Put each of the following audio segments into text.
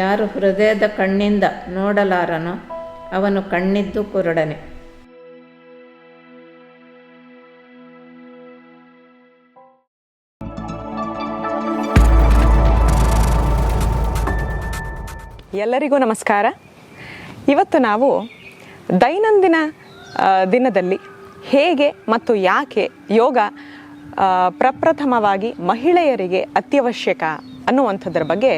ಯಾರು ಹೃದಯದ ಕಣ್ಣಿಂದ ನೋಡಲಾರನೋ ಅವನು ಕಣ್ಣಿದ್ದು ಕುರುಡನೆ. ಎಲ್ಲರಿಗೂ ನಮಸ್ಕಾರ. ಇವತ್ತು ನಾವು ದೈನಂದಿನ ದಿನದಲ್ಲಿ ಹೇಗೆ ಮತ್ತು ಯಾಕೆ ಯೋಗ ಪ್ರಪ್ರಥಮವಾಗಿ ಮಹಿಳೆಯರಿಗೆ ಅತ್ಯವಶ್ಯಕ ಅನ್ನುವಂಥದ್ರ ಬಗ್ಗೆ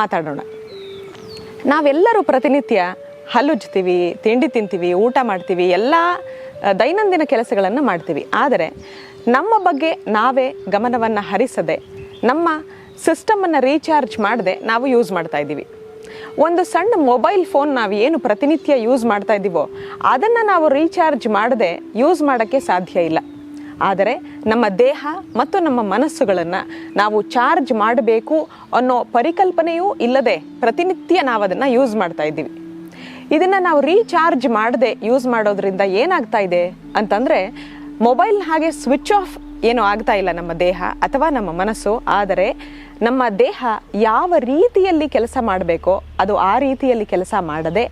ಮಾತಾಡೋಣ. ನಾವೆಲ್ಲರೂ ಪ್ರತಿನಿತ್ಯ ಹಲ್ಲುಜ್ತೀವಿ ತಿಂಡಿ ತಿಂತೀವಿ, ಊಟ ಮಾಡ್ತೀವಿ, ಎಲ್ಲ ದೈನಂದಿನ ಕೆಲಸಗಳನ್ನು ಮಾಡ್ತೀವಿ. ಆದರೆ ನಮ್ಮ ಬಗ್ಗೆ ನಾವೇ ಗಮನವನ್ನು ಹರಿಸದೆ, ನಮ್ಮ ಸಿಸ್ಟಮನ್ನು ರೀಚಾರ್ಜ್ ಮಾಡದೆ ನಾವು ಯೂಸ್ ಮಾಡ್ತಾ ಇದ್ದೀವಿ. ಒಂದು ಸಣ್ಣ ಮೊಬೈಲ್ ಫೋನ್ ನಾವು ಏನು ಪ್ರತಿನಿತ್ಯ ಯೂಸ್ ಮಾಡ್ತಾ ಇದ್ದೀವೋ ಅದನ್ನು ನಾವು ರೀಚಾರ್ಜ್ ಮಾಡದೆ ಯೂಸ್ ಮಾಡೋಕ್ಕೆ ಸಾಧ್ಯ ಇಲ್ಲ. ಆದರೆ ನಮ್ಮ ದೇಹ ಮತ್ತು ನಮ್ಮ ಮನಸ್ಸುಗಳನ್ನು ನಾವು ಚಾರ್ಜ್ ಮಾಡಬೇಕು ಅನ್ನೋ ಪರಿಕಲ್ಪನೆಯೂ ಇಲ್ಲದೆ ಪ್ರತಿನಿತ್ಯ ನಾವು ಅದನ್ನು ಯೂಸ್ ಮಾಡ್ತಾ ಇದ್ದೀವಿ. ಇದನ್ನು ನಾವು ರೀಚಾರ್ಜ್ ಮಾಡದೆ ಯೂಸ್ ಮಾಡೋದ್ರಿಂದ ಏನಾಗ್ತಾ ಇದೆ ಅಂತಂದರೆ ಮೊಬೈಲ್ ಹಾಗೆ ಸ್ವಿಚ್ ಆಫ್ ಏನು ಆಗ್ತಾ ಇಲ್ಲ ನಮ್ಮ ದೇಹ ಅಥವಾ ನಮ್ಮ ಮನಸ್ಸು, ಆದರೆ ನಮ್ಮ ದೇಹ ಯಾವ ರೀತಿಯಲ್ಲಿ ಕೆಲಸ ಮಾಡಬೇಕೋ ಅದು ಆ ರೀತಿಯಲ್ಲಿ ಕೆಲಸ ಮಾಡದೆ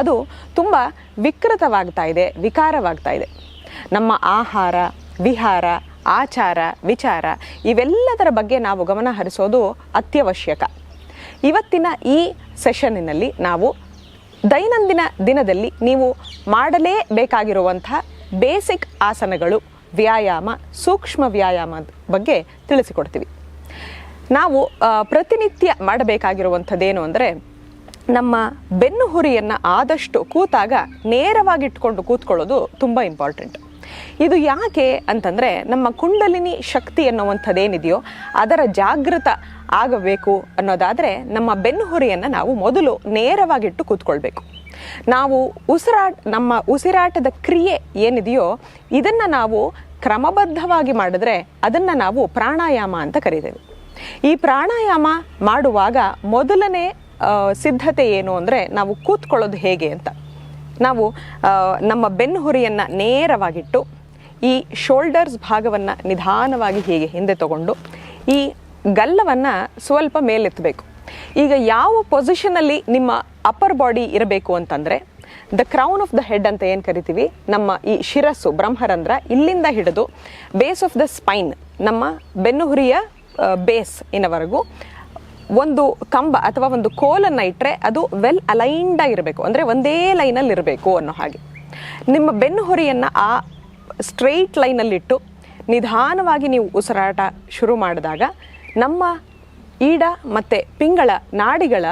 ಅದು ತುಂಬ ವಿಕೃತವಾಗ್ತಾ ಇದೆ, ವಿಕಾರವಾಗ್ತಾ ಇದೆ. ನಮ್ಮ ಆಹಾರ ವಿಹಾರ, ಆಚಾರ, ವಿಚಾರ ಇವೆಲ್ಲದರ ಬಗ್ಗೆ ನಾವು ಗಮನ ಹರಿಸೋದು ಅತ್ಯವಶ್ಯಕ. ಇವತ್ತಿನ ಈ ಸೆಷನ್ನಿನಲ್ಲಿ ನಾವು ದೈನಂದಿನ ದಿನದಲ್ಲಿ ನೀವು ಮಾಡಲೇಬೇಕಾಗಿರುವಂಥ ಬೇಸಿಕ್ ಆಸನಗಳು, ವ್ಯಾಯಾಮ, ಸೂಕ್ಷ್ಮ ವ್ಯಾಯಾಮದ ಬಗ್ಗೆ ತಿಳಿಸಿಕೊಡ್ತೀವಿ. ನಾವು ಪ್ರತಿನಿತ್ಯ ಮಾಡಬೇಕಾಗಿರುವಂಥದ್ದೇನು ಅಂದರೆ ನಮ್ಮ ಬೆನ್ನುಹುರಿಯನ್ನು ಆದಷ್ಟು ಕೂತಾಗ ನೇರವಾಗಿಟ್ಕೊಂಡು ಕೂತ್ಕೊಳ್ಳೋದು ತುಂಬ ಇಂಪಾರ್ಟೆಂಟ್. ಇದು ಯಾಕೆ ಅಂತಂದರೆ ನಮ್ಮ ಕುಂಡಲಿನಿ ಶಕ್ತಿ ಅನ್ನುವಂಥದ್ದೇನಿದೆಯೋ ಅದರ ಜಾಗೃತ ಆಗಬೇಕು ಅನ್ನೋದಾದರೆ ನಮ್ಮ ಬೆನ್ನುಹುರಿಯನ್ನು ನಾವು ಮೊದಲು ನೇರವಾಗಿಟ್ಟು ಕೂತ್ಕೊಳ್ಬೇಕು. ನಾವು ಉಸಿರಾಟ ನಮ್ಮ ಉಸಿರಾಟದ ಕ್ರಿಯೆ ಏನಿದೆಯೋ ಇದನ್ನು ನಾವು ಕ್ರಮಬದ್ಧವಾಗಿ ಮಾಡಿದ್ರೆ ಅದನ್ನು ನಾವು ಪ್ರಾಣಾಯಾಮ ಅಂತ ಕರಿತೇವೆ. ಈ ಪ್ರಾಣಾಯಾಮ ಮಾಡುವಾಗ ಮೊದಲನೇ ಸಿದ್ಧತೆ ಏನು ಅಂದರೆ ನಾವು ಕೂತ್ಕೊಳ್ಳೋದು ಹೇಗೆ ಅಂತ. ನಾವು ನಮ್ಮ ಬೆನ್ನುಹುರಿಯನ್ನು ನೇರವಾಗಿಟ್ಟು, ಈ ಶೋಲ್ಡರ್ಸ್ ಭಾಗವನ್ನು ನಿಧಾನವಾಗಿ ಹೀಗೆ ಹಿಂದೆ ತಗೊಂಡು, ಈ ಗಲ್ಲವನ್ನು ಸ್ವಲ್ಪ ಮೇಲೆತ್ತಬೇಕು. ಈಗ ಯಾವ ಪೊಸಿಷನಲ್ಲಿ ನಿಮ್ಮ ಅಪ್ಪರ್ ಬಾಡಿ ಇರಬೇಕು ಅಂತಂದರೆ the crown of the head ಅಂತ ಏನು ಕರಿತೀವಿ? ನಮ್ಮ ಈ ಶಿರಸ್ಸು, ಬ್ರಹ್ಮರಂಧ್ರ ಇಲ್ಲಿಂದ ಹಿಡಿದು ಬೇಸ್ ಆಫ್ ದ ಸ್ಪೈನ್ ನಮ್ಮ ಬೆನ್ನುಹುರಿಯ ಬೇಸ್ ಇನ್ನವರೆಗೂ ಒಂದು ಕಂಬ ಅಥವಾ ಒಂದು ಕೋಲನ್ನು ಇಟ್ಟರೆ ಅದು ವೆಲ್ ಅಲೈನ್ಡ್ ಆಗಿರಬೇಕು. ಅಂದರೆ ಒಂದೇ ಲೈನಲ್ಲಿ ಇರಬೇಕು ಅನ್ನೋ ಹಾಗೆ. ನಿಮ್ಮ ಬೆನ್ನು ಹೊರೆಯನ್ನು ಆ ಸ್ಟ್ರೈಟ್ ಲೈನಲ್ಲಿಟ್ಟು ನಿಧಾನವಾಗಿ ನೀವು ಉಸಿರಾಟ ಶುರು ಮಾಡಿದಾಗ ನಮ್ಮ ಈಡ ಮತ್ತು ಪಿಂಗಳ, ನಾಡಿಗಳ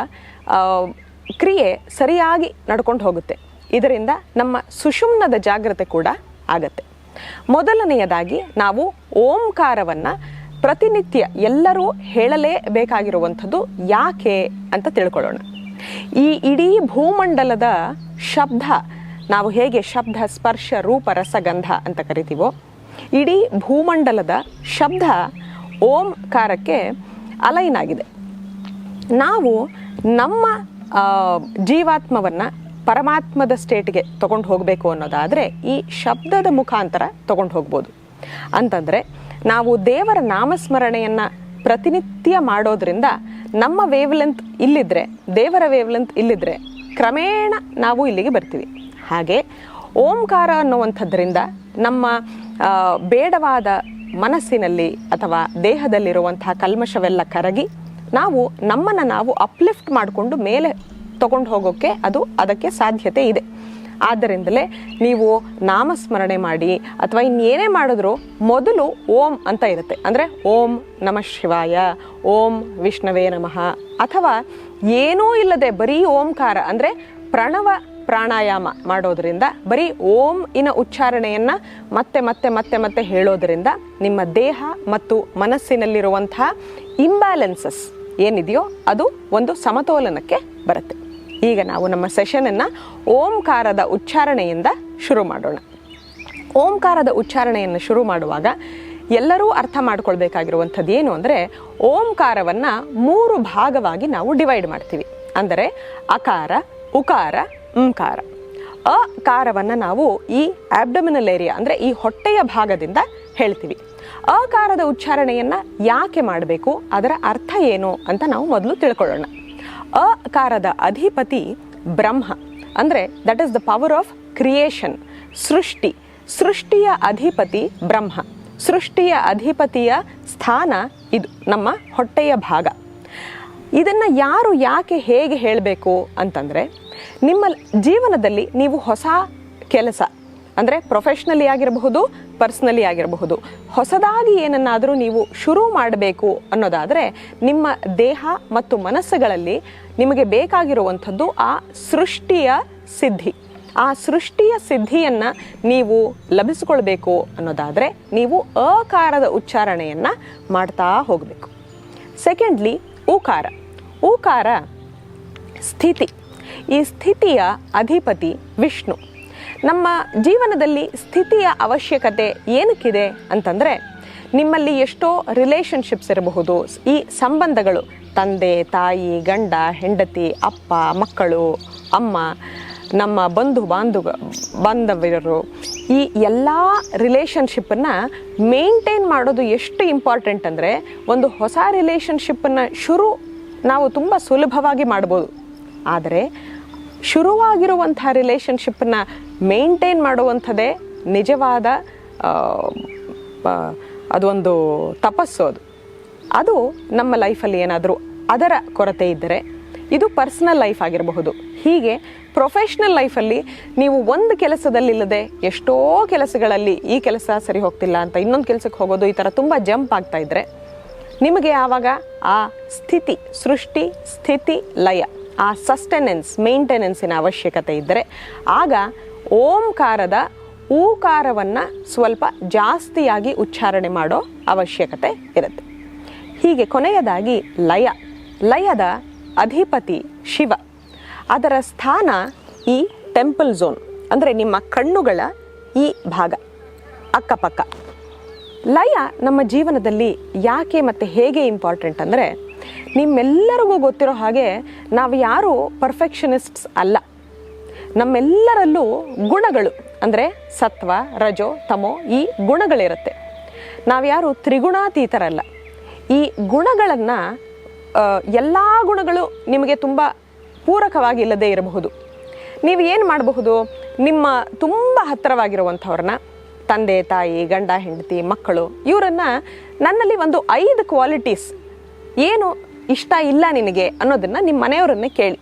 ಕ್ರಿಯೆ ಸರಿಯಾಗಿ ನಡ್ಕೊಂಡು ಹೋಗುತ್ತೆ. ಇದರಿಂದ ನಮ್ಮ ಸುಷುಮ್ನದ ಜಾಗ್ರತೆ ಕೂಡ ಆಗತ್ತೆ. ಮೊದಲನೆಯದಾಗಿ ನಾವು ಓಂಕಾರವನ್ನು ಪ್ರತಿನಿತ್ಯ ಎಲ್ಲರೂ ಹೇಳಲೇಬೇಕಾಗಿರುವಂಥದ್ದು ಯಾಕೆ ಅಂತ ತಿಳ್ಕೊಳ್ಳೋಣ. ಈ ಇಡೀ ಭೂಮಂಡಲದ ಶಬ್ದ, ನಾವು ಹೇಗೆ ಶಬ್ದ, ಸ್ಪರ್ಶ, ರೂಪ, ರಸಗಂಧ ಅಂತ ಕರಿತೀವೋ, ಇಡೀ ಭೂಮಂಡಲದ ಶಬ್ದ ಓಂಕಾರಕ್ಕೆ ಅಲೈನ್ ಆಗಿದೆ. ನಾವು ನಮ್ಮ ಜೀವಾತ್ಮವನ್ನು ಪರಮಾತ್ಮದ ಸ್ಟೇಟ್ಗೆ ತಗೊಂಡು ಹೋಗಬೇಕು ಅನ್ನೋದಾದರೆ ಈ ಶಬ್ದದ ಮುಖಾಂತರ ತಗೊಂಡು ಹೋಗ್ಬೋದು. ಅಂತಂದರೆ ನಾವು ದೇವರ ನಾಮಸ್ಮರಣೆಯನ್ನು ಪ್ರತಿನಿತ್ಯ ಮಾಡೋದ್ರಿಂದ ನಮ್ಮ ವೇವ್ಲೆಂತ್ ಇಲ್ಲಿದ್ರೆ, ದೇವರ ವೇವ್ಲೆಂತ್ ಇಲ್ಲಿದ್ರೆ ಕ್ರಮೇಣ ನಾವು ಇಲ್ಲಿಗೆ ಬರ್ತೀವಿ. ಹಾಗೆ ಓಂಕಾರ ಅನ್ನುವಂಥದ್ರಿಂದ ನಮ್ಮ ಬೇಡವಾದ ಮನಸ್ಸಿನಲ್ಲಿ ಅಥವಾ ದೇಹದಲ್ಲಿರುವಂತಹ ಕಲ್ಮಶವೆಲ್ಲ ಕರಗಿ ನಾವು ನಮ್ಮನ್ನು ನಾವು ಅಪ್ಲಿಫ್ಟ್ ಮಾಡಿಕೊಂಡು ಮೇಲೆ ತಗೊಂಡು ಹೋಗೋಕ್ಕೆ ಅದು ಅದಕ್ಕೆ ಸಾಧ್ಯತೆ ಇದೆ. ಆದ್ದರಿಂದಲೇ ನೀವು ನಾಮಸ್ಮರಣೆ ಮಾಡಿ ಅಥವಾ ಇನ್ನೇನೇ ಮಾಡಿದ್ರು ಮೊದಲು ಓಂ ಅಂತ ಇರುತ್ತೆ. ಅಂದರೆ ಓಂ ನಮಃ ಶಿವಾಯ, ಓಂ ವಿಷ್ಣವೇ ನಮಃ. ಅಥವಾ ಏನೂ ಇಲ್ಲದೆ ಬರೀ ಓಂಕಾರ, ಅಂದರೆ ಪ್ರಣವ ಪ್ರಾಣಾಯಾಮ ಮಾಡೋದರಿಂದ, ಬರೀ ಓಂ ಇನ ಉಚ್ಚಾರಣೆಯನ್ನು ಮತ್ತೆ ಮತ್ತೆ ಮತ್ತೆ ಮತ್ತೆ ಹೇಳೋದರಿಂದ ನಿಮ್ಮ ದೇಹ ಮತ್ತು ಮನಸ್ಸಿನಲ್ಲಿರುವಂತಹ ಇಂಬ್ಯಾಲೆನ್ಸಸ್ ಏನಿದೆಯೋ ಅದು ಒಂದು ಸಮತೋಲನಕ್ಕೆ ಬರುತ್ತೆ. ಈಗ ನಾವು ನಮ್ಮ ಸೆಷನನ್ನು ಓಂಕಾರದ ಉಚ್ಚಾರಣೆಯಿಂದ ಶುರು ಮಾಡೋಣ. ಓಂಕಾರದ ಉಚ್ಚಾರಣೆಯನ್ನು ಶುರು ಮಾಡುವಾಗ ಎಲ್ಲರೂ ಅರ್ಥ ಮಾಡ್ಕೊಳ್ಬೇಕಾಗಿರುವಂಥದ್ದು ಏನು ಅಂದರೆ ಓಂಕಾರವನ್ನು ಮೂರು ಭಾಗವಾಗಿ ನಾವು ಡಿವೈಡ್ ಮಾಡ್ತೀವಿ. ಅಂದರೆ ಅಕಾರ, ಉಕಾರ, ಉಂಕಾರ. ಅಕಾರವನ್ನು ನಾವು ಈ ಆಬ್ಡಮಿನಲ್ ಏರಿಯಾ ಅಂದರೆ ಈ ಹೊಟ್ಟೆಯ ಭಾಗದಿಂದ ಹೇಳ್ತೀವಿ. ಅಕಾರದ ಉಚ್ಚಾರಣೆಯನ್ನು ಯಾಕೆ ಮಾಡಬೇಕು, ಅದರ ಅರ್ಥ ಏನು ಅಂತ ನಾವು ಮೊದಲು ತಿಳ್ಕೊಳ್ಳೋಣ. ಅಕಾರದ ಅಧಿಪತಿ ಬ್ರಹ್ಮ. ಅಂದರೆ that is the power of creation ಸೃಷ್ಟಿ. ಸೃಷ್ಟಿಯ ಅಧಿಪತಿ ಬ್ರಹ್ಮ. ಸೃಷ್ಟಿಯ ಅಧಿಪತಿಯ ಸ್ಥಾನ ಇದು, ನಮ್ಮ ಹೊಟ್ಟೆಯ ಭಾಗ. ಇದನ್ನು ಯಾರು ಯಾಕೆ ಹೇಗೆ ಹೇಳಬೇಕು ಅಂತಂದರೆ, ನಿಮ್ಮ ಜೀವನದಲ್ಲಿ ನೀವು ಹೊಸ ಕೆಲಸ ಅಂದರೆ ಪ್ರೊಫೆಷ್ನಲಿ ಆಗಿರಬಹುದು ಪರ್ಸ್ನಲಿ ಆಗಿರಬಹುದು. ಹೊಸದಾಗಿ ಏನನ್ನಾದರೂ ನೀವು ಶುರು ಮಾಡಬೇಕು ಅನ್ನೋದಾದರೆ ನಿಮ್ಮ ದೇಹ ಮತ್ತು ಮನಸ್ಸುಗಳಲ್ಲಿ ನಿಮಗೆ ಬೇಕಾಗಿರುವಂಥದ್ದು ಆ ಸೃಷ್ಟಿಯ ಸಿದ್ಧಿ. ಆ ಸೃಷ್ಟಿಯ ಸಿದ್ಧಿಯನ್ನು ನೀವು ಲಭಿಸಿಕೊಳ್ಬೇಕು ಅನ್ನೋದಾದರೆ ನೀವು ಅಕಾರದ ಉಚ್ಚಾರಣೆಯನ್ನು ಮಾಡ್ತಾ ಹೋಗಬೇಕು. ಸೆಕೆಂಡ್ಲಿ ಊಕಾರ ಊಕಾರ ಸ್ಥಿತಿ. ಈ ಸ್ಥಿತಿಯ ಅಧಿಪತಿ ವಿಷ್ಣು. ನಮ್ಮ ಜೀವನದಲ್ಲಿ ಸ್ಥಿತಿಯ ಅವಶ್ಯಕತೆ ಏನಕ್ಕಿದೆ ಅಂತಂದರೆ ನಿಮ್ಮಲ್ಲಿ ಎಷ್ಟೋ ರಿಲೇಷನ್ಶಿಪ್ಸ್ ಇರಬಹುದು. ಈ ಸಂಬಂಧಗಳು ತಂದೆ, ತಾಯಿ, ಗಂಡ, ಹೆಂಡತಿ, ಅಪ್ಪ, ಮಕ್ಕಳು, ಅಮ್ಮ, ನಮ್ಮ ಬಂಧು ಬಾಂಧು ಬಾಂಧವ್ಯರು, ಈ ಎಲ್ಲ ರಿಲೇಷನ್ಶಿಪ್ಪನ್ನು ಮೇಂಟೈನ್ ಮಾಡೋದು ಎಷ್ಟು ಇಂಪಾರ್ಟೆಂಟ್ ಅಂದರೆ ಒಂದು ಹೊಸ ರಿಲೇಷನ್ಶಿಪ್ಪನ್ನು ಶುರು ನಾವು ತುಂಬ ಸುಲಭವಾಗಿ ಮಾಡ್ಬೋದು. ಆದರೆ ಶುರುವಾಗಿರುವಂಥ ರಿಲೇಷನ್ಶಿಪ್ಪನ್ನು ಮೇಂಟೈನ್ ಮಾಡುವಂಥದ್ದೇ ನಿಜವಾದ ಅದೊಂದು ತಪಸ್ಸು ಅದು. ಅದು ನಮ್ಮ ಲೈಫಲ್ಲಿ ಏನಾದರೂ ಅದರ ಕೊರತೆ ಇದ್ದರೆ ಇದು ಪರ್ಸ್ನಲ್ ಲೈಫ್ ಆಗಿರಬಹುದು. ಹೀಗೆ ಪ್ರೊಫೆಷ್ನಲ್ ಲೈಫಲ್ಲಿ ನೀವು ಒಂದು ಕೆಲಸದಲ್ಲಿಲ್ಲದೆ ಎಷ್ಟೋ ಕೆಲಸಗಳಲ್ಲಿ ಈ ಕೆಲಸ ಸರಿ ಹೋಗ್ತಿಲ್ಲ ಅಂತ ಇನ್ನೊಂದು ಕೆಲಸಕ್ಕೆ ಹೋಗೋದು ಈ ಥರ ತುಂಬ ಜಂಪ್ ಆಗ್ತಾ ಇದ್ದರೆ ನಿಮಗೆ ಆವಾಗ ಆ ಸ್ಥಿತಿ, ಸೃಷ್ಟಿ, ಸ್ಥಿತಿ, ಲಯ, ಆ ಸಸ್ಟೆನೆನ್ಸ್, ಮೇಂಟೆನೆನ್ಸಿನ ಅವಶ್ಯಕತೆ ಇದ್ದರೆ ಆಗ ಓಂಕಾರದ ಊಕಾರವನ್ನು ಸ್ವಲ್ಪ ಜಾಸ್ತಿಯಾಗಿ ಉಚ್ಚಾರಣೆ ಮಾಡೋ ಅವಶ್ಯಕತೆ ಇರುತ್ತೆ. ಹೀಗೆ ಕೊನೆಯದಾಗಿ ಲಯ. ಲಯದ ಅಧಿಪತಿ ಶಿವ. ಅದರ ಸ್ಥಾನ ಈ ಟೆಂಪಲ್ ಝೋನ್, ಅಂದರೆ ನಿಮ್ಮ ಕಣ್ಣುಗಳ ಈ ಭಾಗ, ಅಕ್ಕಪಕ್ಕ. ಲಯ ನಮ್ಮ ಜೀವನದಲ್ಲಿ ಯಾಕೆ ಮತ್ತು ಹೇಗೆ ಇಂಪಾರ್ಟೆಂಟ್ ಅಂದರೆ ನಿಮ್ಮೆಲ್ಲರಿಗೂ ಗೊತ್ತಿರೋ ಹಾಗೆ ನಾವು ಯಾರು ಪರ್ಫೆಕ್ಷನಿಸ್ಟ್ಸ್ ಅಲ್ಲ. ನಮ್ಮೆಲ್ಲರಲ್ಲೂ ಗುಣಗಳು, ಅಂದರೆ ಸತ್ವ, ರಜೋ, ತಮೋ, ಈ ಗುಣಗಳಿರುತ್ತೆ. ನಾವ್ಯಾರು ತ್ರಿಗುಣಾತೀತರಲ್ಲ, ಈ ಗುಣಗಳನ್ನು ಎಲ್ಲ ಗುಣಗಳು ನಿಮಗೆ ತುಂಬ ಪೂರಕವಾಗಿ ಇಲ್ಲದೇ ಇರಬಹುದು. ನೀವು ಏನು ಮಾಡಬಹುದು? ನಿಮ್ಮ ತುಂಬ ಹತ್ತಿರವಾಗಿರುವಂಥವ್ರನ್ನ, ತಂದೆ, ತಾಯಿ, ಗಂಡ, ಹೆಂಡತಿ, ಮಕ್ಕಳು, ಇವರನ್ನು ನನ್ನಲ್ಲಿ ಒಂದು ಐದು ಕ್ವಾಲಿಟೀಸ್ ಏನು ಇಷ್ಟ ಇಲ್ಲ ನಿನಗೆ ಅನ್ನೋದನ್ನು ನಿಮ್ಮ ಮನೆಯವರನ್ನೇ ಕೇಳಿ.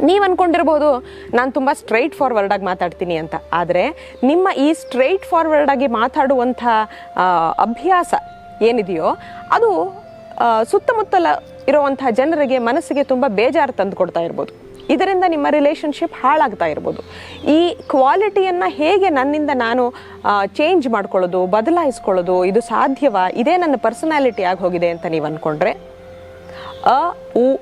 ನೀವು ಅಂದ್ಕೊಂಡಿರ್ಬೋದು ನಾನು ತುಂಬ ಸ್ಟ್ರೈಟ್ ಫಾರ್ವರ್ಡಾಗಿ ಮಾತಾಡ್ತೀನಿ ಅಂತ. ಆದರೆ, ನಿಮ್ಮ ಈ ಸ್ಟ್ರೈಟ್ ಫಾರ್ವರ್ಡಾಗಿ ಮಾತಾಡುವಂಥ ಅಭ್ಯಾಸ ಏನಿದೆಯೋ, ಅದು ಸುತ್ತಮುತ್ತಲ ಇರುವಂತಹ ಜನರಿಗೆ ಮನಸ್ಸಿಗೆ ತುಂಬ ಬೇಜಾರು ತಂದು ಕೊಡ್ತಾ ಇರ್ಬೋದು. ಇದರಿಂದ ನಿಮ್ಮ ರಿಲೇಷನ್ಶಿಪ್ ಹಾಳಾಗ್ತಾ ಇರ್ಬೋದು. ಈ ಕ್ವಾಲಿಟಿಯನ್ನು ಹೇಗೆ ನನ್ನಿಂದ ನಾನು ಚೇಂಜ್ ಮಾಡ್ಕೊಳ್ಳೋದು, ಬದಲಾಯಿಸ್ಕೊಳ್ಳೋದು, ಇದು ಸಾಧ್ಯವಾ? ಇದೇ ನನ್ನ ಪರ್ಸನಾಲಿಟಿ ಆಗಿ ಹೋಗಿದೆ ಅಂತ ನೀವು ಅಂದ್ಕೊಂಡ್ರೆ ಅ, ಉ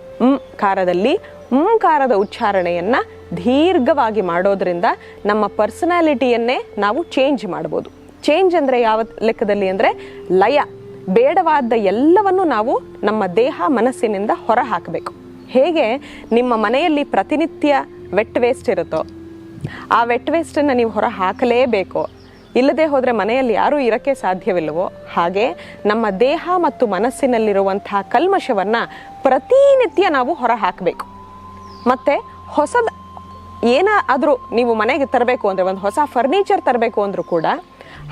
ಕಾರದಲ್ಲಿ ಉಚ್ಚಾರಣೆಯನ್ನು ಉಚ್ಚಾರಣೆಯನ್ನ ದೀರ್ಘವಾಗಿ ಮಾಡೋದರಿಂದ ನಮ್ಮ ಪರ್ಸನಾಲಿಟಿಯನ್ನೇ ನಾವು ಚೇಂಜ್ ಮಾಡ್ಬೋದು. ಚೇಂಜ್ ಅಂದರೆ ಯಾವ ಲೆಕ್ಕದಲ್ಲಿ ಅಂದರೆ ಲಯ, ಬೇಡವಾದ ಎಲ್ಲವನ್ನು ನಾವು ನಮ್ಮ ದೇಹ ಮನಸ್ಸಿನಿಂದ ಹೊರ ಹಾಕಬೇಕು ಹೇಗೆ? ನಿಮ್ಮ ಮನೆಯಲ್ಲಿ ಪ್ರತಿನಿತ್ಯ ವೆಟ್ ವೇಸ್ಟ್ ಇರುತ್ತೋ, ಆ ವೆಟ್ ವೇಸ್ಟನ್ನು ನೀವು ಹೊರ ಹಾಕಲೇಬೇಕು ಇಲ್ಲದೆ ಹೋದರೆ ಮನೆಯಲ್ಲಿ ಯಾರೂ ಇರೋಕ್ಕೆ ಸಾಧ್ಯವಿಲ್ಲವೋ? ಹಾಗೆ ನಮ್ಮ ದೇಹ ಮತ್ತು ಮನಸ್ಸಿನಲ್ಲಿರುವಂತಹ ಕಲ್ಮಶವನ್ನು ಪ್ರತಿನಿತ್ಯ ನಾವು ಹೊರ ಹಾಕಬೇಕು ಮತ್ತು ಹೊಸದ ಏನಾದರೂ ನೀವು ಮನೆಗೆ ತರಬೇಕು ಅಂದರೆ, ಒಂದು ಹೊಸ ಫರ್ನಿಚರ್ ತರಬೇಕು ಅಂದರೂ ಕೂಡ,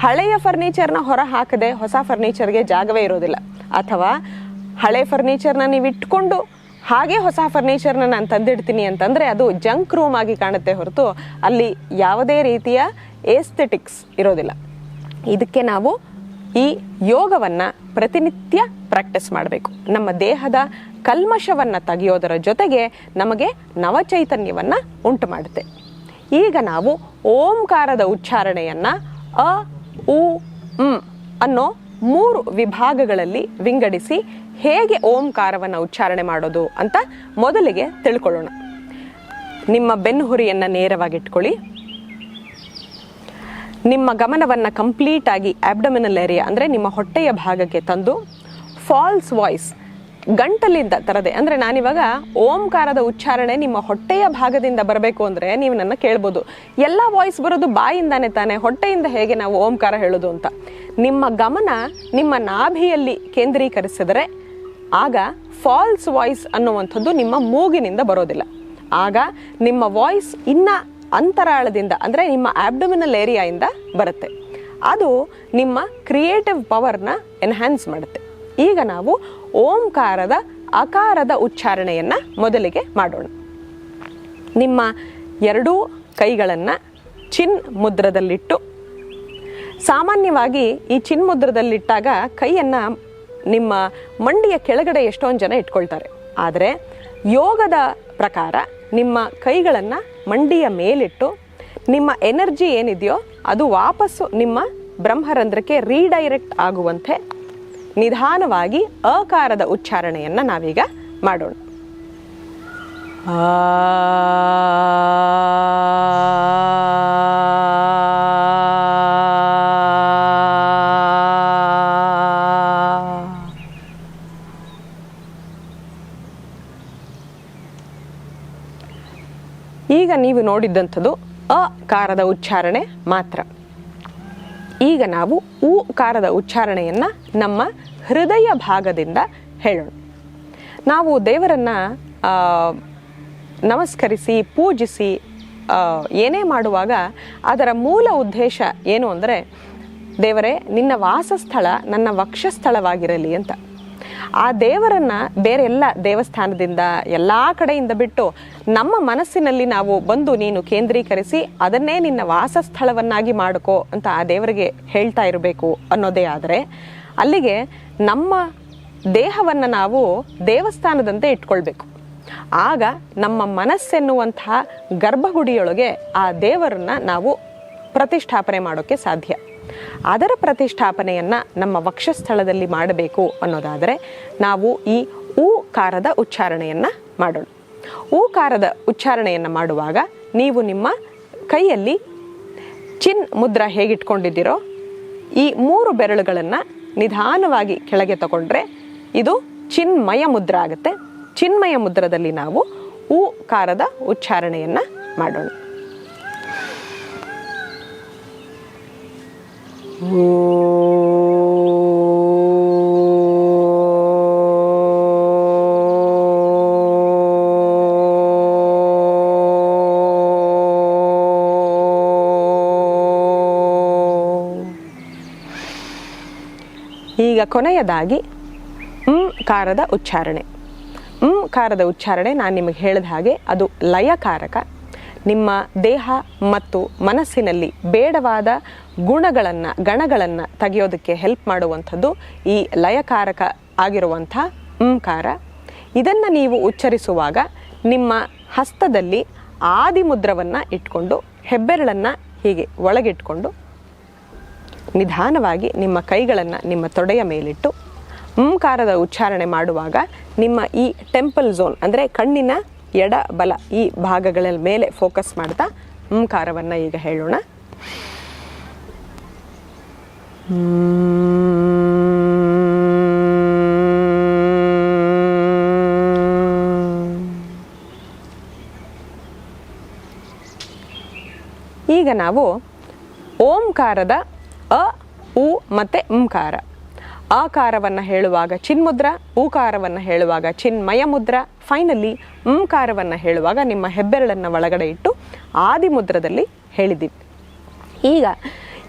ಹಳೆಯ ಫರ್ನಿಚರ್ನ ಹೊರ ಹಾಕದೆ ಹೊಸ ಫರ್ನಿಚರ್ಗೆ ಜಾಗವೇ ಇರೋದಿಲ್ಲ. ಅಥವಾ ಹಳೆ ಫರ್ನಿಚರ್ನ ನೀವು ಇಟ್ಕೊಂಡು ಹಾಗೆ ಹೊಸ ಫರ್ನಿಚರ್ನ ನಾನು ತಂದಿಡ್ತೀನಿ ಅಂತಂದರೆ ಅದು ಜಂಕ್ ರೂಮ್ ಆಗಿ ಕಾಣುತ್ತೆ ಹೊರತು ಅಲ್ಲಿ ಯಾವುದೇ ರೀತಿಯ ಏಸ್ಥೆಟಿಕ್ಸ್ ಇರೋದಿಲ್ಲ. ಇದಕ್ಕೆ ನಾವು ಈ ಯೋಗವನ್ನು ಪ್ರತಿನಿತ್ಯ ಪ್ರಾಕ್ಟೀಸ್ ಮಾಡಬೇಕು. ನಮ್ಮ ದೇಹದ ಕಲ್ಮಶವನ್ನು ತೆಗೆಯೋದರ ಜೊತೆಗೆ ನಮಗೆ ನವಚೈತನ್ಯವನ್ನು ಉಂಟು ಮಾಡುತ್ತೆ. ಈಗ ನಾವು ಓಂಕಾರದ ಉಚ್ಚಾರಣೆಯನ್ನು ಅ, ಉ ಅನ್ನೋ ಮೂರು ವಿಭಾಗಗಳಲ್ಲಿ ವಿಂಗಡಿಸಿ ಹೇಗೆ ಓಂಕಾರವನ್ನು ಉಚ್ಚಾರಣೆ ಮಾಡೋದು ಅಂತ ಮೊದಲಿಗೆ ತಿಳ್ಕೊಳ್ಳೋಣ. ನಿಮ್ಮ ಬೆನ್ನುಹುರಿಯನ್ನು ನೇರವಾಗಿಟ್ಕೊಳ್ಳಿ. ನಿಮ್ಮ ಗಮನವನ್ನು ಕಂಪ್ಲೀಟ್ ಆಗಿ ಆಬ್ಡಮಿನಲ್ ಏರಿಯಾ ಅಂದರೆ ನಿಮ್ಮ ಹೊಟ್ಟೆಯ ಭಾಗಕ್ಕೆ ತಂದು ಫಾಲ್ಸ್ ವಾಯ್ಸ್ ಗಂಟಲಿಂದ ತರದೆ. ಅಂದರೆ ನಾನಿವಾಗ ಓಂಕಾರದ ಉಚ್ಚಾರಣೆ ನಿಮ್ಮ ಹೊಟ್ಟೆಯ ಭಾಗದಿಂದ ಬರಬೇಕು ಅಂದರೆ ನೀವು ನನ್ನ ಕೇಳ್ಬೋದು. ಎಲ್ಲ ವಾಯ್ಸ್ ಬರೋದು ಬಾಯಿಂದಾನೆ ತಾನೆ, ಹೊಟ್ಟೆಯಿಂದ ಹೇಗೆ ನಾವು ಓಂಕಾರ ಹೇಳೋದು ಅಂತ. ನಿಮ್ಮ ಗಮನ ನಿಮ್ಮ ನಾಭಿಯಲ್ಲಿ ಕೇಂದ್ರೀಕರಿಸಿದರೆ ಆಗ ಫಾಲ್ಸ್ ವಾಯ್ಸ್ ಅನ್ನುವಂಥದ್ದು ನಿಮ್ಮ ಮೂಗಿನಿಂದ ಬರೋದಿಲ್ಲ. ಆಗ ನಿಮ್ಮ ವಾಯ್ಸ್ ಇನ್ನ ಅಂತರಾಳದಿಂದ, ಅಂದರೆ ನಿಮ್ಮ ಆಬ್ಡಮಿನಲ್ ಏರಿಯಾಯಿಂದ ಬರುತ್ತೆ. ಅದು ನಿಮ್ಮ ಕ್ರಿಯೇಟಿವ್ ಪವರ್ನ ಎನ್ಹ್ಯಾನ್ಸ್ ಮಾಡುತ್ತೆ. ಈಗ ನಾವು ಓಂಕಾರದ ಅಕಾರದ ಉಚ್ಚಾರಣೆಯನ್ನು ಮೊದಲಿಗೆ ಮಾಡೋಣ. ನಿಮ್ಮ ಎರಡೂ ಕೈಗಳನ್ನು ಚಿನ್ ಮುದ್ರದಲ್ಲಿಟ್ಟು, ಸಾಮಾನ್ಯವಾಗಿ ಈ ಚಿನ್ ಮುದ್ರದಲ್ಲಿಟ್ಟಾಗ ಕೈಯನ್ನು ನಿಮ್ಮ ಮಂಡಿಯ ಕೆಳಗಡೆ ಎಷ್ಟೊಂದು ಜನ ಇಟ್ಕೊಳ್ತಾರೆ. ಆದರೆ ಯೋಗದ ಪ್ರಕಾರ ನಿಮ್ಮ ಕೈಗಳನ್ನು ಮಂಡಿಯ ಮೇಲಿಟ್ಟು ನಿಮ್ಮ ಎನರ್ಜಿ ಏನಿದೆಯೋ ಅದು ವಾಪಸ್ಸು ನಿಮ್ಮ ಬ್ರಹ್ಮರಂಧ್ರಕ್ಕೆ ರೀಡೈರೆಕ್ಟ್ ಆಗುವಂತೆ ನಿಧಾನವಾಗಿ ಅಕಾರದ ಉಚ್ಚಾರಣೆಯನ್ನು ನಾವೀಗ ಮಾಡೋಣ. ಈಗ ನೋಡಿದ್ದಂಥದ್ದು ಅ ಕಾರದ ಉಚ್ಚಾರಣೆ ಮಾತ್ರ. ಈಗ ನಾವು ಉ ಕಾರದ ಉಚ್ಚಾರಣೆಯನ್ನು ನಮ್ಮ ಹೃದಯ ಭಾಗದಿಂದ ಹೇಳೋಣ. ನಾವು ದೇವರನ್ನು ನಮಸ್ಕರಿಸಿ, ಪೂಜಿಸಿ ಏನೇ ಮಾಡುವಾಗ ಅದರ ಮೂಲ ಉದ್ದೇಶ ಏನು ಅಂದರೆ, ದೇವರೇ, ನಿನ್ನ ವಾಸಸ್ಥಳ ನನ್ನ ವಕ್ಷಸ್ಥಳವಾಗಿರಲಿ ಅಂತ. ಆ ದೇವರನ್ನ ಬೇರೆ ಎಲ್ಲ ದೇವಸ್ಥಾನದಿಂದ ಎಲ್ಲ ಕಡೆಯಿಂದ ಬಿಟ್ಟು ನಮ್ಮ ಮನಸ್ಸಿನಲ್ಲಿ ನಾವು ಬಂದು ನೀನು ಕೇಂದ್ರೀಕರಿಸಿ ಅದನ್ನೇ ನಿನ್ನ ವಾಸಸ್ಥಳವನ್ನಾಗಿ ಮಾಡಿಕೊ ಅಂತ ಆ ದೇವರಿಗೆ ಹೇಳ್ತಾ ಇರಬೇಕು ಅನ್ನೋದೇ ಆದರೆ ಅಲ್ಲಿಗೆ ನಮ್ಮ ದೇಹವನ್ನು ನಾವು ದೇವಸ್ಥಾನದಂತೆ ಇಟ್ಕೊಳ್ಬೇಕು. ಆಗ ನಮ್ಮ ಮನಸ್ಸೆನ್ನುವಂತಹ ಗರ್ಭಗುಡಿಯೊಳಗೆ ಆ ದೇವರನ್ನ ನಾವು ಪ್ರತಿಷ್ಠಾಪನೆ ಮಾಡೋಕ್ಕೆ ಸಾಧ್ಯ. ಅದರ ಪ್ರತಿಷ್ಠಾಪನೆಯನ್ನ ನಮ್ಮ ವಕ್ಷಸ್ಥಳದಲ್ಲಿ ಮಾಡಬೇಕು ಅನ್ನೋದಾದರೆ ನಾವು ಈ ಊ ಕಾರದ ಉಚ್ಚಾರಣೆಯನ್ನ ಮಾಡೋಣ. ಊ ಕಾರದ ಉಚ್ಚಾರಣೆಯನ್ನ ಮಾಡುವಾಗ ನೀವು ನಿಮ್ಮ ಕೈಯಲ್ಲಿ ಚಿನ್ ಮುದ್ರ ಹೇಗಿಟ್ಕೊಂಡಿದ್ದೀರೋ ಈ ಮೂರು ಬೆರಳುಗಳನ್ನು ನಿಧಾನವಾಗಿ ಕೆಳಗೆ ತಗೊಂಡ್ರೆ ಇದು ಚಿನ್ಮಯ ಮುದ್ರ ಆಗುತ್ತೆ. ಚಿನ್ಮಯ ಮುದ್ರದಲ್ಲಿ ನಾವು ಊ ಕಾರದ ಉಚ್ಚಾರಣೆಯನ್ನ ಮಾಡೋಣ. ಈಗ ಕೊನೆಯದಾಗಿ ಹ್ಞೂ ಕಾರದ ಉಚ್ಚಾರಣೆ. ಹ್ಞೂ ಕಾರದ ಉಚ್ಚಾರಣೆ ನಾನು ನಿಮಗೆ ಹೇಳಿದ ಹಾಗೆ ಅದು ಲಯಕಾರಕ ನಿಮ್ಮ ದೇಹ ಮತ್ತು ಮನಸ್ಸಿನಲ್ಲಿ ಬೇಡವಾದ ಗುಣಗಳನ್ನು, ಗಣಗಳನ್ನು ತೆಗೆಯೋದಕ್ಕೆ ಹೆಲ್ಪ್ ಮಾಡುವಂಥದ್ದು ಈ ಲಯಕಾರಕ ಆಗಿರುವಂಥ ಓಂಕಾರ ಇದನ್ನು ನೀವು ಉಚ್ಚರಿಸುವಾಗ ನಿಮ್ಮ ಹಸ್ತದಲ್ಲಿ ಆದಿಮುದ್ರವನ್ನು ಇಟ್ಕೊಂಡು, ಹೆಬ್ಬೆರಳನ್ನು ಹೀಗೆ ಒಳಗಿಟ್ಕೊಂಡು ನಿಧಾನವಾಗಿ ನಿಮ್ಮ ಕೈಗಳನ್ನು ನಿಮ್ಮ ತೊಡೆಯ ಮೇಲಿಟ್ಟು ಓಂಕಾರದ ಉಚ್ಚಾರಣೆ ಮಾಡುವಾಗ ನಿಮ್ಮ ಈ ಟೆಂಪಲ್ ಝೋನ್ ಅಂದರೆ ಕಣ್ಣಿನ ಎಡ ಬಲ ಈ ಭಾಗಗಳ ಮೇಲೆ ಫೋಕಸ್ ಮಾಡ್ತಾ ಓಂಕಾರವನ್ನು ಈಗ ಹೇಳೋಣ. ಈಗ ನಾವು ಓಂಕಾರದ ಅ, ಉ ಮತ್ತು ಓಂಕಾರ ಆಕಾರವನ್ನು ಹೇಳುವಾಗ ಚಿನ್ಮುದ್ರ, ಊಕಾರವನ್ನು ಹೇಳುವಾಗ ಚಿನ್ಮಯ ಮುದ್ರ ಫೈನಲಿ ಂಕಾರವನ್ನು ಹೇಳುವಾಗ ನಿಮ್ಮ ಹೆಬ್ಬೆರಳನ್ನು ಒಳಗಡೆ ಇಟ್ಟು ಆದಿಮುದ್ರದಲ್ಲಿ ಹೇಳಿದ್ದೀವಿ. ಈಗ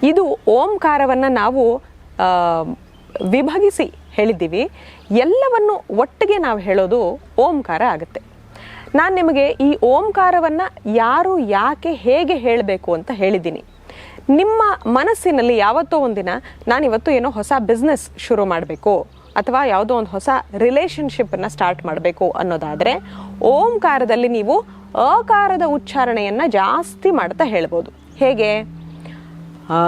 ಇದು ಓಂಕಾರವನ್ನು ನಾವು ವಿಭಾಗಿಸಿ ಹೇಳಿದ್ದೀವಿ. ಎಲ್ಲವನ್ನು ಒಟ್ಟಿಗೆ ನಾವು ಹೇಳೋದು ಓಂಕಾರ ಆಗುತ್ತೆ. ನಾನು ನಿಮಗೆ ಈ ಓಂಕಾರವನ್ನು ಯಾರು ಯಾಕೆ ಹೇಗೆ ಹೇಳಬೇಕು ಅಂತ ಹೇಳಿದ್ದೀನಿ. ನಿಮ್ಮ ಮನಸ್ಸಿನಲ್ಲಿ ಯಾವತ್ತೋ ಒಂದಿನ ನಾನಿವತ್ತು ಏನೋ ಹೊಸ ಬಿಸ್ನೆಸ್ ಶುರು ಮಾಡಬೇಕು. ಅಥವಾ ಯಾವುದೋ ಒಂದು ಹೊಸ ರಿಲೇಶನ್ಶಿಪ್ಪನ್ನು ಸ್ಟಾರ್ಟ್ ಮಾಡಬೇಕು ಅನ್ನೋದಾದರೆ, ಓಂಕಾರದಲ್ಲಿ ನೀವು ಅಕಾರದ ಉಚ್ಚಾರಣೆಯನ್ನು ಜಾಸ್ತಿ ಮಾಡ್ತಾ ಹೇಳ್ಬೋದು. ಹೇಗೆ? ಆ,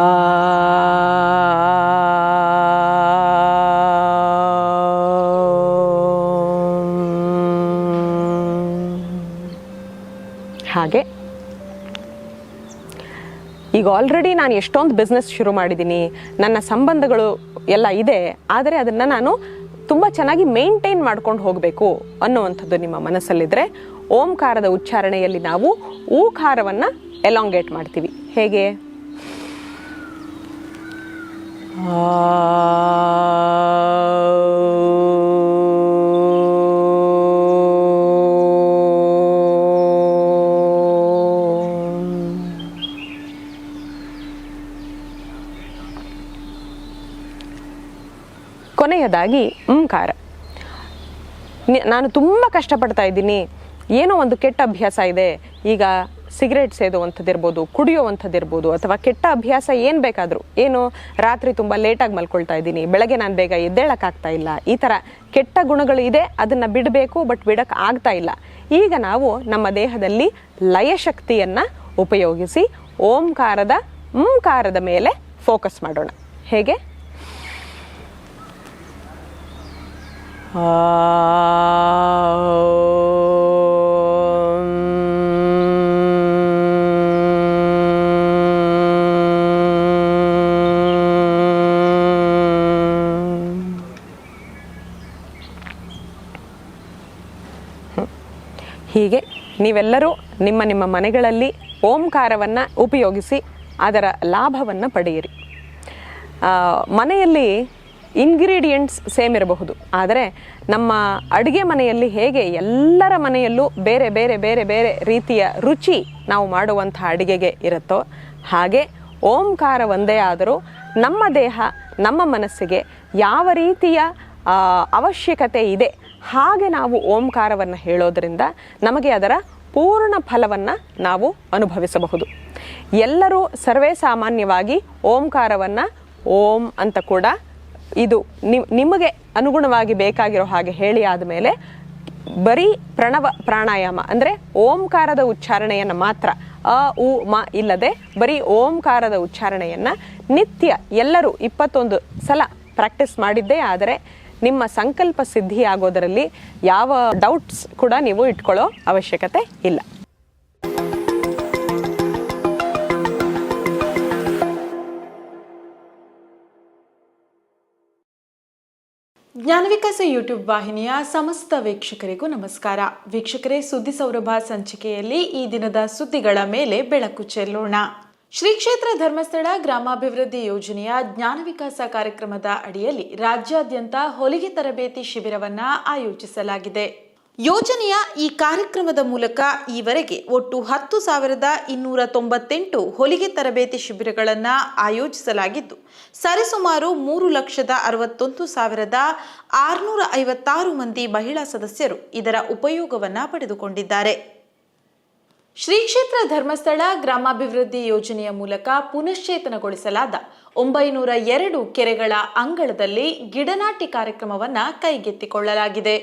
ಹಾಗೆ. ಈಗ ಆಲ್ರೆಡಿ ನಾನು ಎಷ್ಟೊಂದು ಬಿಸ್ನೆಸ್ ಶುರು ಮಾಡಿದ್ದೀನಿ. ನನ್ನ ಸಂಬಂಧಗಳು ಎಲ್ಲ ಇದೆ. ಆದರೆ ಅದನ್ನು ನಾನು ತುಂಬ ಚೆನ್ನಾಗಿ ಮೇಂಟೈನ್ ಮಾಡ್ಕೊಂಡು ಹೋಗಬೇಕು ಅನ್ನುವಂಥದ್ದು ನಿಮ್ಮ ಮನಸ್ಸಲ್ಲಿದ್ದರೆ ಓಂಕಾರದ ಉಚ್ಚಾರಣೆಯಲ್ಲಿ ನಾವು ಊಕಾರವನ್ನು ಎಲಾಂಗೇಟ್ ಮಾಡ್ತೀವಿ. ಹೇಗೆ? ಕೊನೆಯದಾಗಿ ಓಂಕಾರ ನಾನು ತುಂಬ ಕಷ್ಟಪಡ್ತಾ ಇದ್ದೀನಿ. ಏನೋ ಒಂದು ಕೆಟ್ಟ ಅಭ್ಯಾಸ ಇದೆ. ಈಗ ಸಿಗರೇಟ್ ಸೇದುವಂಥದ್ದಿರ್ಬೋದು, ಕುಡಿಯುವಂಥದ್ದಿರ್ಬೋದು, ಅಥವಾ ಕೆಟ್ಟ ಅಭ್ಯಾಸ ಏನು ಬೇಕಾದರೂ. ಏನು, ರಾತ್ರಿ ತುಂಬ ಲೇಟಾಗಿ ಮಲ್ಕೊಳ್ತಾ ಇದ್ದೀನಿ. ಬೆಳಗ್ಗೆ ನಾನು ಬೇಗ ಎದ್ದೇಳಕ್ಕಾಗ್ತಾ ಇಲ್ಲ. ಈ ಥರ ಕೆಟ್ಟ ಗುಣಗಳು ಇದೆ, ಅದನ್ನು ಬಿಡಬೇಕು, ಬಟ್ ಬಿಡಕ್ಕೆ ಆಗ್ತಾ ಇಲ್ಲ. ಈಗ ನಾವು ನಮ್ಮ ದೇಹದಲ್ಲಿ ಲಯಶಕ್ತಿಯನ್ನು ಉಪಯೋಗಿಸಿ, ಓಂಕಾರದ ಓಂಕಾರದ ಮೇಲೆ ಫೋಕಸ್ ಮಾಡೋಣ. ಹೇಗೆ? ಹೀಗೆ ನೀವೆಲ್ಲರೂ ನಿಮ್ಮ ನಿಮ್ಮ ಮನೆಗಳಲ್ಲಿ ಓಂಕಾರವನ್ನು ಉಪಯೋಗಿಸಿ ಅದರ ಲಾಭವನ್ನು ಪಡೆಯಿರಿ. ಮನೆಯಲ್ಲಿ ಇಂಗ್ರೀಡಿಯೆಂಟ್ಸ್ ಸೇಮ್ ಇರಬಹುದು. ಆದರೆ ನಮ್ಮ ಅಡುಗೆ ಮನೆಯಲ್ಲಿ ಹೇಗೆ ಎಲ್ಲರ ಮನೆಯಲ್ಲೂ ಬೇರೆ ಬೇರೆ ಬೇರೆ ಬೇರೆ ರೀತಿಯ ರುಚಿ ನಾವು ಮಾಡುವಂಥ ಅಡುಗೆಗೆ ಇರುತ್ತೋ ಹಾಗೆ ಓಂಕಾರ ಒಂದೇ ಆದರೂ ನಮ್ಮ ದೇಹ, ನಮ್ಮ ಮನಸ್ಸಿಗೆ ಯಾವ ರೀತಿಯ ಅವಶ್ಯಕತೆ ಇದೆ ಹಾಗೆ ನಾವು ಓಂಕಾರವನ್ನು ಹೇಳೋದರಿಂದ ನಮಗೆ ಅದರ ಪೂರ್ಣ ಫಲವನ್ನು ನಾವು ಅನುಭವಿಸಬಹುದು. ಎಲ್ಲರೂ ಸರ್ವೇ ಸಾಮಾನ್ಯವಾಗಿ ಓಂಕಾರವನ್ನು ಓಂ ಅಂತ ಕೂಡ ಇದು ನಿಮಗೆ ಅನುಗುಣವಾಗಿ ಬೇಕಾಗಿರೋ ಹಾಗೆ ಹೇಳಿ ಆದಮೇಲೆ ಬರೀ ಪ್ರಣವ ಪ್ರಾಣಾಯಾಮ, ಅಂದರೆ ಓಂಕಾರದ ಉಚ್ಚಾರಣೆಯನ್ನು ಮಾತ್ರ, ಅ, ಉ, ಮ ಇಲ್ಲದೆ ಬರೀ ಓಂಕಾರದ ಉಚ್ಚಾರಣೆಯನ್ನು ನಿತ್ಯ ಎಲ್ಲರೂ ಇಪ್ಪತ್ತೊಂದು ಸಲ ಪ್ರಾಕ್ಟೀಸ್ ಮಾಡಿದ್ದೇ ಆದರೆ ನಿಮ್ಮ ಸಂಕಲ್ಪ ಸಿದ್ಧಿಯಾಗೋದರಲ್ಲಿ ಯಾವ ಡೌಟ್ಸ್ ಕೂಡ ನೀವು ಇಟ್ಕೊಳ್ಳೋ ಅವಶ್ಯಕತೆ ಇಲ್ಲ. ಜ್ಞಾನವಿಕಾಸ ಯೂಟ್ಯೂಬ್ ವಾಹಿನಿಯ ಸಮಸ್ತ ವೀಕ್ಷಕರಿಗೂ ನಮಸ್ಕಾರ. ವೀಕ್ಷಕರೇ, ಸುದ್ದಿ ಸೌರಭ ಸಂಚಿಕೆಯಲ್ಲಿ ಈ ದಿನದ ಸುದ್ದಿಗಳ ಮೇಲೆ ಬೆಳಕು ಚೆಲ್ಲೋಣ. ಶ್ರೀ ಕ್ಷೇತ್ರ ಧರ್ಮಸ್ಥಳ ಗ್ರಾಮಾಭಿವೃದ್ಧಿ ಯೋಜನೆಯ ಜ್ಞಾನ ವಿಕಾಸ ಕಾರ್ಯಕ್ರಮದ ಅಡಿಯಲ್ಲಿ ರಾಜ್ಯಾದ್ಯಂತ ಹೊಲಿಗೆ ತರಬೇತಿ ಶಿಬಿರವನ್ನ ಆಯೋಜಿಸಲಾಗಿದೆ. ಯೋಜನೆಯ ಈ ಕಾರ್ಯಕ್ರಮದ ಮೂಲಕ ಈವರೆಗೆ ಒಟ್ಟು ಹತ್ತು ಸಾವಿರದ ಇನ್ನೂರ ತೊಂಬತ್ತೆಂಟು ಹೊಲಿಗೆ ತರಬೇತಿ ಶಿಬಿರಗಳನ್ನು ಆಯೋಜಿಸಲಾಗಿದ್ದು, ಸರಿಸುಮಾರು ಮೂರು ಲಕ್ಷದ ಅರವತ್ತೊಂದು ಸಾವಿರದ ಆರುನೂರ ಐವತ್ತಾರು ಮಂದಿ ಮಹಿಳಾ ಸದಸ್ಯರು ಇದರ ಉಪಯೋಗವನ್ನು ಪಡೆದುಕೊಂಡಿದ್ದಾರೆ. ಶ್ರೀ ಕ್ಷೇತ್ರ ಧರ್ಮಸ್ಥಳ ಗ್ರಾಮಾಭಿವೃದ್ಧಿ ಯೋಜನೆಯ ಮೂಲಕ ಪುನಶ್ಚೇತನಗೊಳಿಸಲಾದ ಒಂಬೈನೂರ ಎರಡು ಕೆರೆಗಳ ಅಂಗಳದಲ್ಲಿ ಗಿಡನಾಟಿ ಕಾರ್ಯಕ್ರಮವನ್ನು ಕೈಗೆತ್ತಿಕೊಳ್ಳಲಾಗಿದೆ.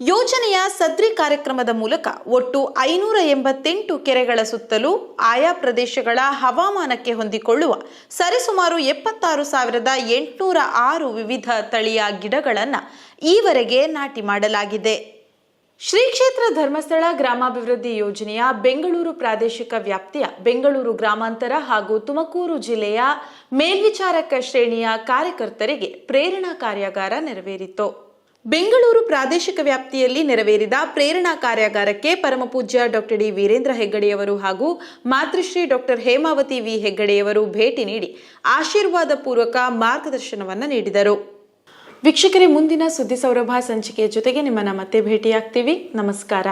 ಯೋಜನೆಯ ಸದ್ರಿ ಕಾರ್ಯಕ್ರಮದ ಮೂಲಕ ಒಟ್ಟು ಐನೂರ ಎಂಬತ್ತೆಂಟು ಕೆರೆಗಳ ಸುತ್ತಲೂ ಆಯಾ ಪ್ರದೇಶಗಳ ಹವಾಮಾನಕ್ಕೆ ಹೊಂದಿಕೊಳ್ಳುವ ಸರಿಸುಮಾರು ಎಪ್ಪತ್ತಾರು ಸಾವಿರದ ಎಂಟುನೂರ ಆರು ವಿವಿಧ ತಳಿಯ ಗಿಡಗಳನ್ನು ಈವರೆಗೆ ನಾಟಿ ಮಾಡಲಾಗಿದೆ. ಶ್ರೀ ಕ್ಷೇತ್ರ ಧರ್ಮಸ್ಥಳ ಗ್ರಾಮಾಭಿವೃದ್ಧಿ ಯೋಜನೆಯ ಬೆಂಗಳೂರು ಪ್ರಾದೇಶಿಕ ವ್ಯಾಪ್ತಿಯ ಬೆಂಗಳೂರು ಗ್ರಾಮಾಂತರ ಹಾಗೂ ತುಮಕೂರು ಜಿಲ್ಲೆಯ ಮೇಲ್ವಿಚಾರಕ ಶ್ರೇಣಿಯ ಕಾರ್ಯಕರ್ತರಿಗೆ ಪ್ರೇರಣಾ ಕಾರ್ಯಾಗಾರ ನೆರವೇರಿತು. ಬೆಂಗಳೂರು ಪ್ರಾದೇಶಿಕ ವ್ಯಾಪ್ತಿಯಲ್ಲಿ ನೆರವೇರಿದ ಪ್ರೇರಣಾ ಕಾರ್ಯಾಗಾರಕ್ಕೆ ಪರಮಪೂಜ್ಯ ಡಾಕ್ಟರ್ ಡಿ ವೀರೇಂದ್ರ ಹೆಗ್ಗಡೆಯವರು ಹಾಗೂ ಮಾತೃಶ್ರೀ ಡಾಕ್ಟರ್ ಹೇಮಾವತಿ ವಿ ಹೆಗ್ಗಡೆಯವರು ಭೇಟಿ ನೀಡಿ ಆಶೀರ್ವಾದ ಪೂರ್ವಕ ಮಾರ್ಗದರ್ಶನವನ್ನು ನೀಡಿದರು. ವೀಕ್ಷಕರೇ, ಮುಂದಿನ ಸುದ್ದಿ ಸೌರಭ ಸಂಚಿಕೆಯ ಜೊತೆಗೆ ನಿಮ್ಮನ್ನ ಮತ್ತೆ ಭೇಟಿಯಾಗ್ತೀವಿ. ನಮಸ್ಕಾರ.